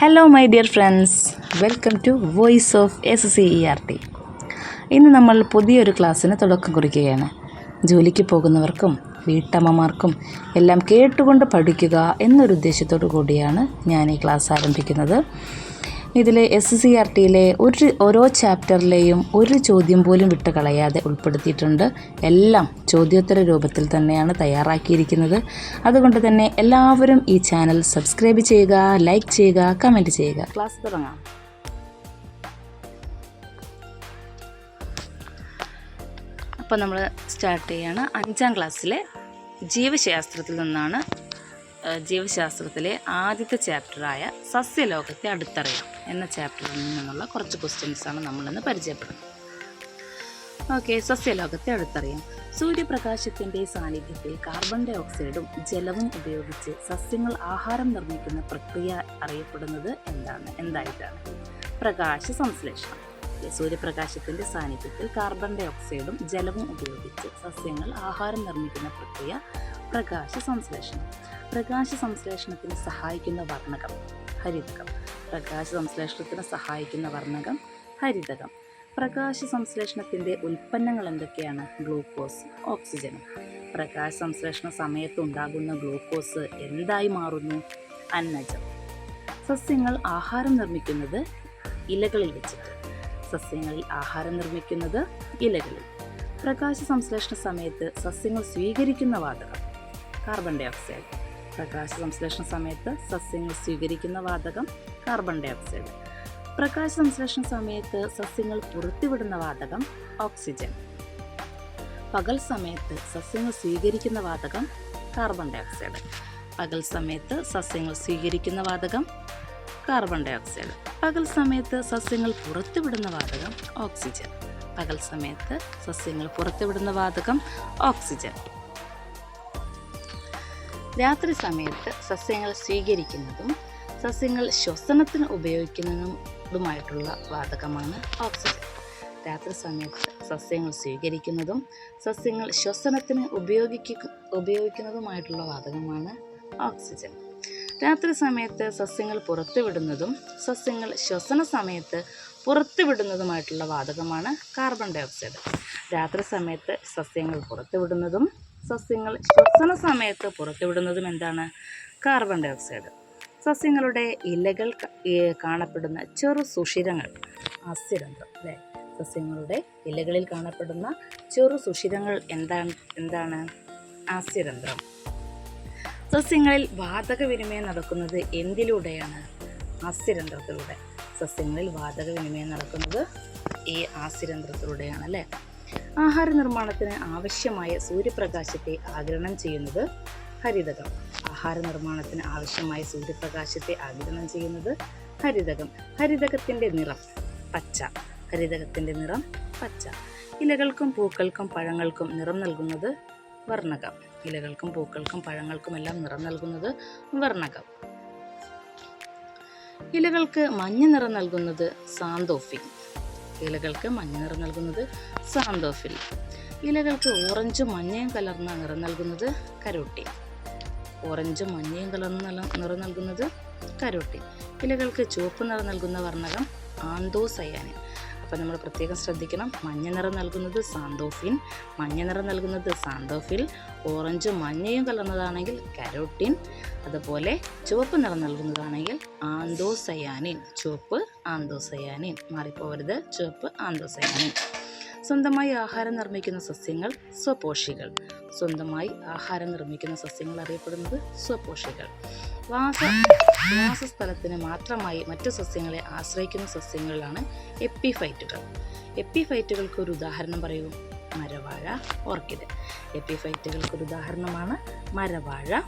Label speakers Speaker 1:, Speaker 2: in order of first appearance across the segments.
Speaker 1: Hello my dear friends welcome to voice of S C E R T ഇന്ന് നമ്മൾ പുതിയൊരു ക്ലാസ്സിന് തുടക്കം കുറിക്കുകയാണ്. ജോലിക്ക് പോകുന്നവർക്കും വീട്ടമ്മമാർക്കും എല്ലാം കേട്ടുകൊണ്ട് പഠിക്കുക എന്നൊരു ഉദ്ദേശത്തോടു കൂടിയാണ് ഞാൻ ഈ ക്ലാസ് ആരംഭിക്കുന്നത്. ഇതിൽ എസ് സി ആർ ടിയിലെ ഒരു ഓരോ ചാപ്റ്ററിലെയും ഒരു ചോദ്യം പോലും വിട്ട് കളയാതെ ഉൾപ്പെടുത്തിയിട്ടുണ്ട്. എല്ലാം ചോദ്യോത്തര രൂപത്തിൽ തന്നെയാണ് തയ്യാറാക്കിയിരിക്കുന്നത്. അതുകൊണ്ട് തന്നെ എല്ലാവരും ഈ ചാനൽ സബ്സ്ക്രൈബ് ചെയ്യുക ലൈക്ക് ചെയ്യുക കമന്റ് ചെയ്യുക. ക്ലാസ് തുടങ്ങാം. അപ്പോൾ നമ്മൾ സ്റ്റാർട്ട് ചെയ്യാണ്. അഞ്ചാം ക്ലാസ്സിലെ ജീവശാസ്ത്രത്തിൽ നിന്നാണ് ജീവശാസ്ത്രത്തിലെ ആദ്യത്തെ ചാപ്റ്ററായ സസ്യലോകത്തെ അടുത്തറിയാം. എന്ന ചാപ്റ്ററിൽ നിന്നുള്ള കുറച്ച് ക്വസ്റ്റ്യൻസാണ് നമ്മളിന്ന് പരിചയപ്പെടുന്നത്. ഓക്കെ സസ്യലോകത്തെ അടുത്തറിയാം. സൂര്യപ്രകാശത്തിന്റെ സാന്നിധ്യത്തിൽ കാർബൺ ഡൈ ഓക്സൈഡും ജലവും ഉപയോഗിച്ച് സസ്യങ്ങൾ ആഹാരം നിർമ്മിക്കുന്ന പ്രക്രിയ അറിയപ്പെടുന്നത് എന്താണ്? എന്തായിട്ടാണ്? പ്രകാശ സംശ്ലേഷണം. സൂര്യപ്രകാശത്തിന്റെ സാന്നിധ്യത്തിൽ കാർബൺ ഡൈ ഓക്സൈഡും ജലവും ഉപയോഗിച്ച് സസ്യങ്ങൾ ആഹാരം നിർമ്മിക്കുന്ന പ്രക്രിയ പ്രകാശ സംശ്ലേഷണം. പ്രകാശ സംശ്ലേഷണത്തിന് സഹായിക്കുന്ന വർണകം ഹരിതകം. പ്രകാശ സംശ്ലേഷണത്തിന് സഹായിക്കുന്ന വർണകം ഹരിതകം. പ്രകാശ സംശ്ലേഷണത്തിന്റെ ഉൽപ്പന്നങ്ങൾ എന്തൊക്കെയാണ്? ഗ്ലൂക്കോസ് ഓക്സിജനും പ്രകാശ സംശ്ലേഷണ സമയത്ത് ഉണ്ടാകുന്ന ഗ്ലൂക്കോസ് എന്തായി മാറുന്നു? അന്നജം. സസ്യങ്ങൾ ആഹാരം നിർമ്മിക്കുന്നത് ഇലകളിൽ വെച്ചിട്ട് സസ്യങ്ങളിൽ ആഹാരം നിർമ്മിക്കുന്നത് ഇലകളിൽ. പ്രകാശ സംശ്ലേഷണ സമയത്ത് സസ്യങ്ങൾ സ്വീകരിക്കുന്ന വാതകം. Carbon dioxide. പ്രകാശ സംശ്ലേഷണ സമയത്ത് സസ്യങ്ങൾ സ്വീകരിക്കുന്ന വാതകം കാർബൺ ഡൈ ഓക്സൈഡ് പ്രകാശ സംശ്ലേഷണ സമയത്ത് സസ്യങ്ങൾ പുറത്തുവിടുന്ന വാതകം ഓക്സിജൻ പകൽ സമയത്ത് സസ്യങ്ങൾ സ്വീകരിക്കുന്ന വാതകം കാർബൺ ഡൈ ഓക്സൈഡ് പകൽ സമയത്ത് സസ്യങ്ങൾ സ്വീകരിക്കുന്ന വാതകം കാർബൺ ഡൈ ഓക്സൈഡ് പകൽ സമയത്ത് സസ്യങ്ങൾ പുറത്തുവിടുന്ന വാതകം ഓക്സിജൻ പകൽ സമയത്ത് സസ്യങ്ങൾ പുറത്തുവിടുന്ന വാതകം ഓക്സിജൻ രാത്രി സമയത്ത് സസ്യങ്ങൾ സ്വീകരിക്കുന്നതും സസ്യങ്ങൾ ശ്വസനത്തിന് ഉപയോഗിക്കുന്നതുമായിട്ടുള്ള വാതകമാണ് ഓക്സിജൻ. രാത്രി സമയത്ത് സസ്യങ്ങൾ സ്വീകരിക്കുന്നതും സസ്യങ്ങൾ ശ്വസനത്തിന് ഉപയോഗിക്ക ഉപയോഗിക്കുന്നതുമായിട്ടുള്ള വാതകമാണ് ഓക്സിജൻ. രാത്രി സമയത്ത് സസ്യങ്ങൾ പുറത്തുവിടുന്നതും സസ്യങ്ങൾ ശ്വസന സമയത്ത് പുറത്തുവിടുന്നതുമായിട്ടുള്ള വാതകമാണ് കാർബൺ ഡൈ ഓക്സൈഡ് രാത്രി സമയത്ത് സസ്യങ്ങൾ പുറത്തുവിടുന്നതും സസ്യങ്ങൾ ശ്വസന സമയത്ത് പുറത്തുവിടുന്നതും എന്താണ്? കാർബൺ ഡൈ ഓക്സൈഡ് സസ്യങ്ങളുടെ ഇലകൾ കാണപ്പെടുന്ന ചെറു സുഷിരങ്ങൾ അസ്ഥിരന്ധ്രം അല്ലേ? സസ്യങ്ങളുടെ ഇലകളിൽ കാണപ്പെടുന്ന ചെറു സുഷിരങ്ങൾ എന്താണ് എന്താണ്? ആസ്യരന്ധ്രം സസ്യങ്ങളിൽ വാതക വിനിമയം നടക്കുന്നത് എന്തിലൂടെയാണ്? ആസ്യരന്ധ്രത്തിലൂടെ സസ്യങ്ങളിൽ വാതക വിനിമയം നടക്കുന്നത് ഈ ആസ്യരന്ധ്രത്തിലൂടെയാണ് അല്ലേ? ആഹാര നിർമ്മാണത്തിന് ആവശ്യമായ സൂര്യപ്രകാശത്തെ ആഗിരണം ചെയ്യുന്നത് ഹരിതകം. ആഹാര നിർമ്മാണത്തിന് ആവശ്യമായ സൂര്യപ്രകാശത്തെ ആഗിരണം ചെയ്യുന്നത് ഹരിതകം. ഹരിതകത്തിന്റെ നിറം പച്ച. ഹരിതകത്തിന്റെ നിറം പച്ച. ഇലകൾക്കും പൂക്കൾക്കും പഴങ്ങൾക്കും നിറം നൽകുന്നത് വർണകം. ഇലകൾക്കും പൂക്കൾക്കും പഴങ്ങൾക്കും എല്ലാം നിറം നൽകുന്നത് വർണകം. ഇലകൾക്ക് മഞ്ഞ നിറം നൽകുന്നത് സാന്തോഫിൻ. ഇലകൾക്ക് മഞ്ഞ നിറം നൽകുന്നത് സാന്തോഫിൽ. ഇലകൾക്ക് ഓറഞ്ചും മഞ്ഞയും കലർന്ന നിറം നൽകുന്നത് കരോട്ടി. ഓറഞ്ചും മഞ്ഞയും കലർന്ന നിറം നൽകുന്നത് കരോട്ടി. ഇലകൾക്ക് ചുവപ്പ് നിറം നൽകുന്ന വർണകം ആന്തോസയാനിൻ അപ്പം നമ്മൾ പ്രത്യേകം ശ്രദ്ധിക്കണം. മഞ്ഞ നിറം നൽകുന്നത് സാന്തോഫിൻ മഞ്ഞ നിറം നൽകുന്നത് സാന്തോഫിൽ ഓറഞ്ചും മഞ്ഞയും കലർന്നതാണെങ്കിൽ കരോട്ടിൻ അതുപോലെ ചുവപ്പ് നിറം നൽകുന്നതാണെങ്കിൽ ആന്തോസയാനിൻ. ചുവപ്പ് ആന്തോസയാനിൻ. മാറിപ്പോവരുത്. ചുവപ്പ് ആന്തോസയാനിൻ. സ്വന്തമായി ആഹാരം നിർമ്മിക്കുന്ന സസ്യങ്ങൾ സ്വപോഷികൾ. സ്വന്തമായി ആഹാരം നിർമ്മിക്കുന്ന സസ്യങ്ങൾ അറിയപ്പെടുന്നത് സ്വപോഷികൾ. വാസ വാസസ്ഥലത്തിന് മാത്രമായി മറ്റു സസ്യങ്ങളെ ആശ്രയിക്കുന്ന സസ്യങ്ങളിലാണ് എപ്പിഫൈറ്റുകൾ. എപ്പിഫൈറ്റുകൾക്ക് ഒരു ഉദാഹരണം പറയൂ. മരവാഴ ഓർക്കിഡ്. എപ്പിഫൈറ്റുകൾക്ക് ഒരു ഉദാഹരണമാണ് മരവാഴ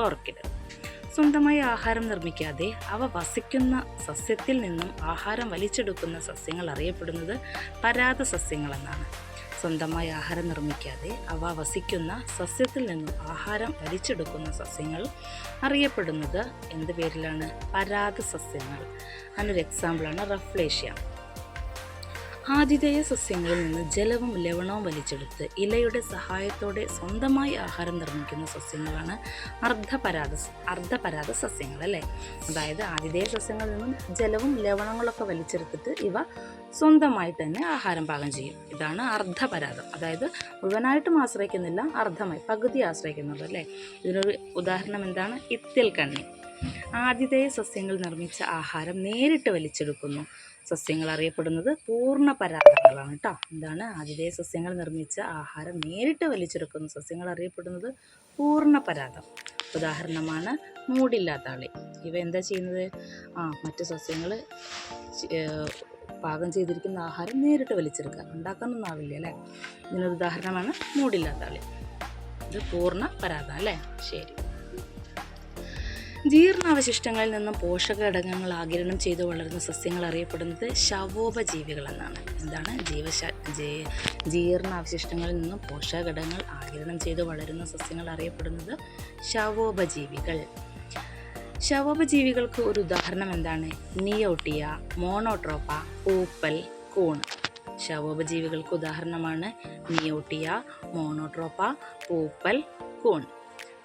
Speaker 1: ഓർക്കിഡ്. സ്വന്തമായി ആഹാരം നിർമ്മിക്കാതെ അവ വസിക്കുന്ന സസ്യത്തിൽ നിന്നും ആഹാരം വലിച്ചെടുക്കുന്ന സസ്യങ്ങൾ അറിയപ്പെടുന്നത് പരാത സസ്യങ്ങളെന്നാണ്. സ്വന്തമായി ആഹാരം നിർമ്മിക്കാതെ അവ വസിക്കുന്ന സസ്യത്തിൽ നിന്നും ആഹാരം വലിച്ചെടുക്കുന്ന സസ്യങ്ങൾ അറിയപ്പെടുന്നത് എന്ത് പേരിലാണ്? പരാത സസ്യങ്ങൾ. അതിനൊരു എക്സാമ്പിളാണ് റഫ്ലേഷ്യ. ആതിഥേയ സസ്യങ്ങളിൽ നിന്ന് ജലവും ലവണവും വലിച്ചെടുത്ത് ഇലയുടെ സഹായത്തോടെ സ്വന്തമായി ആഹാരം നിർമ്മിക്കുന്ന സസ്യങ്ങളാണ് അർദ്ധപരാത അർദ്ധപരാത സസ്യങ്ങൾ അല്ലേ? അതായത് ആതിഥേയ സസ്യങ്ങളിൽ നിന്നും ജലവും ലവണങ്ങളൊക്കെ വലിച്ചെടുത്തിട്ട് ഇവ സ്വന്തമായി തന്നെ ആഹാരം പാകം ചെയ്യും. ഇതാണ് അർദ്ധപരാതം. അതായത് മുഴുവനായിട്ടും ആശ്രയിക്കുന്നില്ല അർദ്ധമായി പകുതി ആശ്രയിക്കുന്നത് അല്ലേ? ഇതിനൊരു ഉദാഹരണം എന്താണ്? ഇത്തിൽ കണ്ണി ആതിഥേയ സസ്യങ്ങൾ നിർമ്മിച്ച ആഹാരം നേരിട്ട് വലിച്ചെടുക്കുന്നു. സസ്യങ്ങൾ അറിയപ്പെടുന്നത് പൂർണ പരാഗങ്ങളാണ് കേട്ടോ എന്താണ് ആതിഥേയ സസ്യങ്ങൾ നിർമ്മിച്ച ആഹാരം. നേരിട്ട് വലിച്ചെടുക്കുന്ന സസ്യങ്ങൾ അറിയപ്പെടുന്നത് പൂർണ പരാഗം. ഉദാഹരണമാണ് മൂടില്ലാത്ത ആളി ഇവ എന്താ ചെയ്യുന്നത്? ആ മറ്റു സസ്യങ്ങൾ പാകം ചെയ്തിരിക്കുന്ന ആഹാരം നേരിട്ട് വലിച്ചെടുക്കുക. ഉണ്ടാക്കാനൊന്നും ആവില്ല അല്ലേ? ഇതിനൊരു ഉദാഹരണമാണ് മൂടില്ലാത്ത ആളി ഇത് പൂർണ പരാഗം അല്ലേ? ശരി. ജീർണാവശിഷ്ടങ്ങളിൽ നിന്നും പോഷക ഘടകങ്ങൾ ആഗിരണം ചെയ്ത് വളരുന്ന സസ്യങ്ങൾ അറിയപ്പെടുന്നത് ശവോപജീവികൾ എന്നാണ് എന്താണ്? ജീവശ ജീർണാവശിഷ്ടങ്ങളിൽ നിന്നും പോഷക ഘടകങ്ങൾ ആഗിരണം ചെയ്ത് വളരുന്ന സസ്യങ്ങൾ അറിയപ്പെടുന്നത് ശവോപജീവികൾ. ശവോപജീവികൾക്ക് ഒരു ഉദാഹരണം എന്താണ്? നിയോട്ടിയ മോണോട്രോപ്പ പൂപ്പൽ കൂൺ. ശവോപജീവികൾക്ക് ഉദാഹരണമാണ് നിയോട്ടിയ മോണോട്രോപ്പ പൂപ്പൽ കൂൺ.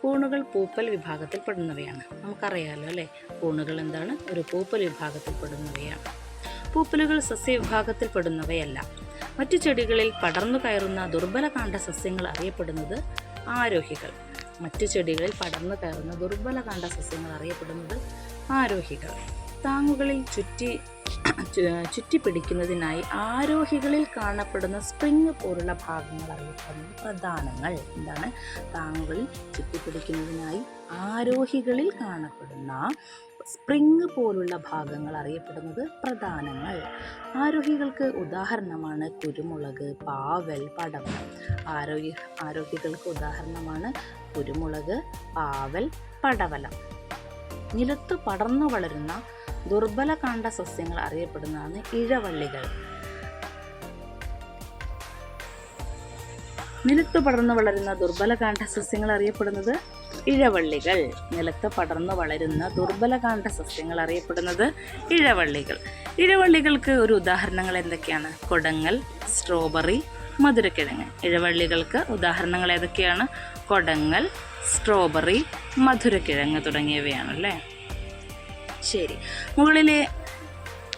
Speaker 1: കൂണുകൾ പൂപ്പൽ വിഭാഗത്തിൽപ്പെടുന്നവയാണ് നമുക്കറിയാമല്ലോ അല്ലേ? കൂണുകൾ എന്താണ്? ഒരു പൂപ്പൽ വിഭാഗത്തിൽപ്പെടുന്നവയാണ് പൂപ്പലുകൾ സസ്യവിഭാഗത്തിൽപ്പെടുന്നവയല്ല മറ്റു ചെടികളിൽ പടർന്നു കയറുന്ന ദുർബലകാന്ഡ സസ്യങ്ങൾ അറിയപ്പെടുന്നത് ആരോഹികൾ. മറ്റു ചെടികളിൽ പടർന്നു കയറുന്ന ദുർബലകാന്ഡ സസ്യങ്ങൾ അറിയപ്പെടുന്നത് ആരോഹികൾ. താങ്ങുകളിൽ ചുറ്റി ചുറ്റി ചുറ്റിപ്പിടിക്കുന്നതിനായി ആരോഹികളിൽ കാണപ്പെടുന്ന സ്പ്രിങ് പോലുള്ള ഭാഗങ്ങൾ അറിയപ്പെടുന്ന. പ്രധാനങ്ങൾ എന്താണ്? താങ്ങുകളിൽ ചുറ്റിപ്പിടിക്കുന്നതിനായി ആരോഹികളിൽ കാണപ്പെടുന്ന സ്പ്രിങ് പോലുള്ള ഭാഗങ്ങൾ അറിയപ്പെടുന്നത് പ്രധാനങ്ങൾ. ആരോഹികൾക്ക് ഉദാഹരണമാണ് കുരുമുളക് പാവൽ പടവൽ ആരോഗ്യ ആരോഹികൾക്ക് ഉദാഹരണമാണ് കുരുമുളക് പാവൽ പടവലം. നിലത്ത് പടർന്നു വളരുന്ന ദുർബലകാന്ഡ സസ്യങ്ങൾ അറിയപ്പെടുന്നതാണ് ഇഴവള്ളികൾ. നിലത്ത് പടർന്നു വളരുന്ന ദുർബല ദുർബലകാന്ഡ സസ്യങ്ങൾ അറിയപ്പെടുന്നത് ഇഴവള്ളികൾ. നിലത്ത് പടർന്നു വളരുന്ന ദുർബല ദുർബലകാന്ഡ സസ്യങ്ങൾ അറിയപ്പെടുന്നത് ഇഴവള്ളികൾ. ഇഴവള്ളികൾക്ക് ഒരു ഉദാഹരണങ്ങൾ എന്തൊക്കെയാണ്? കൊടങ്ങൽ സ്ട്രോബെറി മധുരക്കിഴങ്ങ്. ഇഴവള്ളികൾക്ക് ഉദാഹരണങ്ങൾ ഏതൊക്കെയാണ്? കൊടങ്ങൽ സ്ട്രോബെറി മധുരക്കിഴങ്ങ് തുടങ്ങിയവയാണ് അല്ലേ? ശരി. മുകളിലെ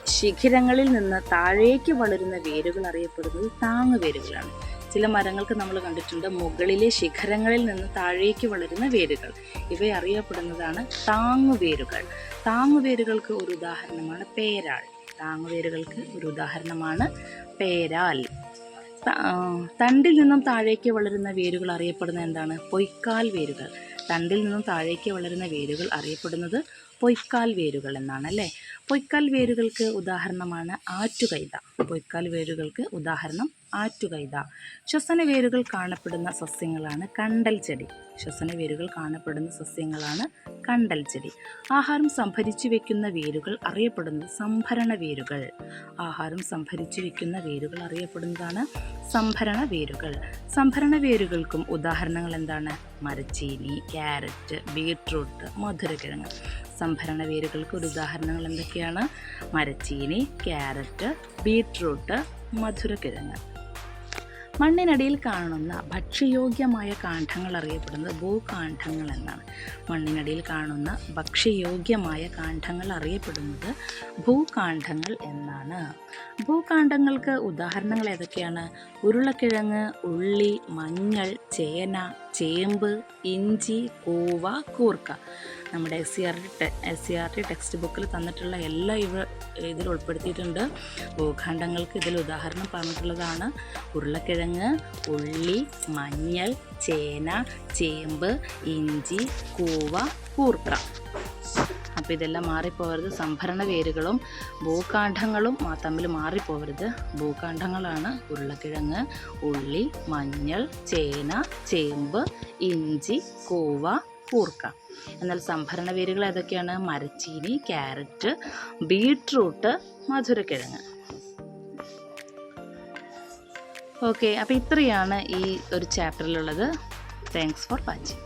Speaker 1: ശിഖരങ്ങളിൽ നിന്ന് താഴേക്ക് വളരുന്ന വേരുകൾ അറിയപ്പെടുന്നത് താങ്ങുവേരുകളാണ് ചില മരങ്ങൾക്ക് നമ്മൾ കണ്ടിട്ടുണ്ട് മുകളിലെ ശിഖരങ്ങളിൽ നിന്ന് താഴേക്ക് വളരുന്ന വേരുകൾ. ഇവ അറിയപ്പെടുന്നതാണ് താങ്ങുവേരുകൾ താങ്ങുവേരുകൾക്ക് ഒരു ഉദാഹരണമാണ് പേരാൾ താങ്ങുവേരുകൾക്ക് ഒരു ഉദാഹരണമാണ് പേരാൽ. തണ്ടിൽ നിന്നും താഴേക്ക് വളരുന്ന വേരുകൾ അറിയപ്പെടുന്ന എന്താണ്? പൊയ്ക്കാൽ വേരുകൾ. തണ്ടിൽ നിന്നും താഴേക്ക് വളരുന്ന വേരുകൾ അറിയപ്പെടുന്നത് പൊയ്ക്കാൽ വേരുകൾ എന്നാണ് അല്ലേ? പൊയ്ക്കാൽ വേരുകൾക്ക് ഉദാഹരണമാണ് ആറ്റുകൈത. പൊയ്ക്കാൽ വേരുകൾക്ക് ഉദാഹരണം ആറ്റുകൈത. ശ്വസന വേരുകൾ കാണപ്പെടുന്ന സസ്യങ്ങളാണ് കണ്ടൽ ചെടി. ശ്വസന വേരുകൾ കാണപ്പെടുന്ന സസ്യങ്ങളാണ് കണ്ടൽ ചെടി. ആഹാരം സംഭരിച്ചു വെക്കുന്ന വേരുകൾ അറിയപ്പെടുന്നത് സംഭരണ വേരുകൾ. ആഹാരം സംഭരിച്ചു വെക്കുന്ന വേരുകൾ അറിയപ്പെടുന്നതാണ് സംഭരണ വേരുകൾ. സംഭരണ വേരുകൾക്കും ഉദാഹരണങ്ങൾ എന്താണ്? മരച്ചീനി ക്യാരറ്റ് ബീട്രൂട്ട് മധുരക്കിഴങ്ങ്. സംഭരണ വേരുകൾക്ക് ഒരു ഉദാഹരണങ്ങൾ എന്തൊക്കെയാണ്? മരച്ചീനി ക്യാരറ്റ് ബീട്രൂട്ട് മധുരക്കിഴങ്ങ്. മണ്ണിനടിയിൽ കാണുന്ന ഭക്ഷ്യയോഗ്യമായ കാണ്ഡങ്ങൾ അറിയപ്പെടുന്നത് ഭൂകാണ്ഡങ്ങൾ എന്നാണ്. മണ്ണിനടിയിൽ കാണുന്ന ഭക്ഷ്യയോഗ്യമായ കാണ്ഡങ്ങൾ അറിയപ്പെടുന്നത് ഭൂകാണ്ഡങ്ങൾ എന്നാണ്. ഭൂകാണ്ഡങ്ങൾക്ക് ഉദാഹരണങ്ങൾ ഏതൊക്കെയാണ്? ഉരുളക്കിഴങ്ങ് ഉള്ളി മഞ്ഞൾ ചേന ചേമ്പ് ഇഞ്ചി കൂവ കൂർക്ക. നമ്മുടെ S C R T S C R T text ബുക്കിൽ തന്നിട്ടുള്ള എല്ലാ ഇവ ഇതിൽ ഉൾപ്പെടുത്തിയിട്ടുണ്ട്. ഭൂഖണ്ഡങ്ങൾക്ക് ഇതിൽ ഉദാഹരണം പറഞ്ഞിട്ടുള്ളതാണ്. ഉരുളക്കിഴങ്ങ് ഉള്ളി മഞ്ഞൾ ചേന ചേമ്പ് ഇഞ്ചി കൂവ കൂർക്ക. അപ്പോൾ ഇതെല്ലാം മാറിപ്പോകരുത് സംഭരണ വേരുകളും ഭൂകാണ്ഡങ്ങളും തമ്മിൽ മാറിപ്പോകരുത് ഭൂകാണ്ഡങ്ങളാണ് ഉരുളക്കിഴങ്ങ് ഉള്ളി മഞ്ഞൾ ചേന ചേമ്പ് ഇഞ്ചി കൂവ കൂർക്ക. എന്നാൽ സംഭരണ വേരുകൾ ഏതൊക്കെയാണ്? മരച്ചീനി ക്യാരറ്റ് ബീട്രൂട്ട് മധുരക്കിഴങ്ങ്. ഓക്കെ അപ്പോൾ ഇത്രയാണ് ഈ ഒരു ചാപ്റ്ററിലുള്ളത്. Thanks for watching